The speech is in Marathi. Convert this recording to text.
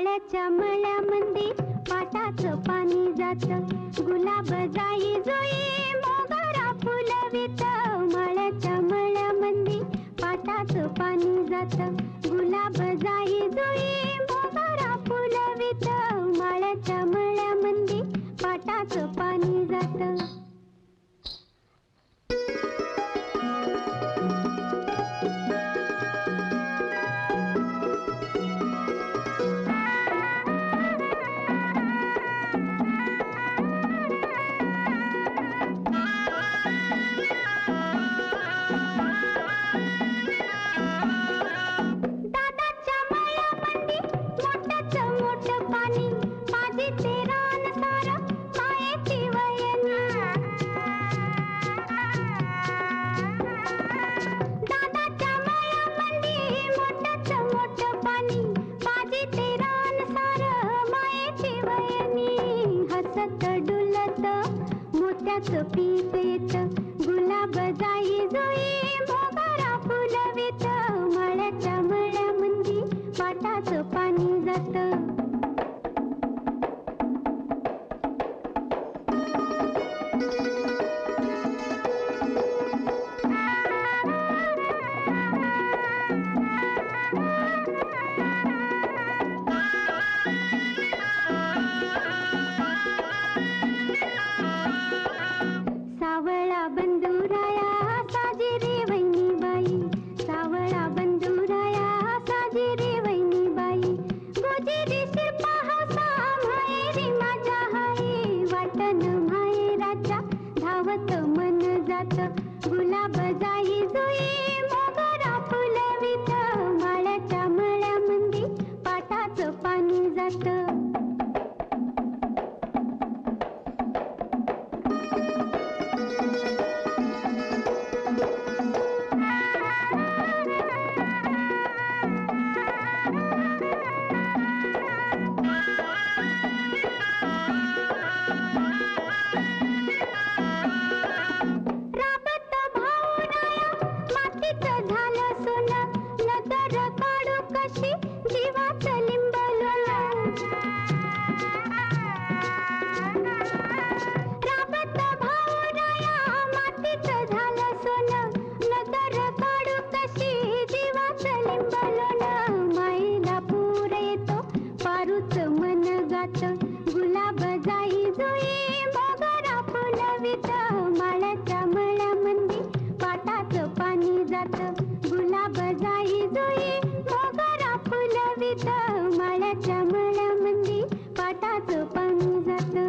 माळ्याच्या मळ्यामध्ये पाटाच पाणी जात. गुलाब जाई जुई मोगरा फुलवित. माळ्याच्या मळ्यामध्ये पाटाच पाणी जात. मोत्याचं पीक गुलाब जाई जुई मोगरा फुलवित. मळ्याच्या मळ्यामध्ये पाटाचं पाणी जातं. धावत मन जात. गुलाब जाई जुई मोगरा पारूच मन गात. गुलाब जाई जुई मोगरा फुलवित माळ्याच्या मळ्यामध्ये पाटाच पाणी जात. गुलाब जाई जुई मोगरा फुलवित माळ्याच्या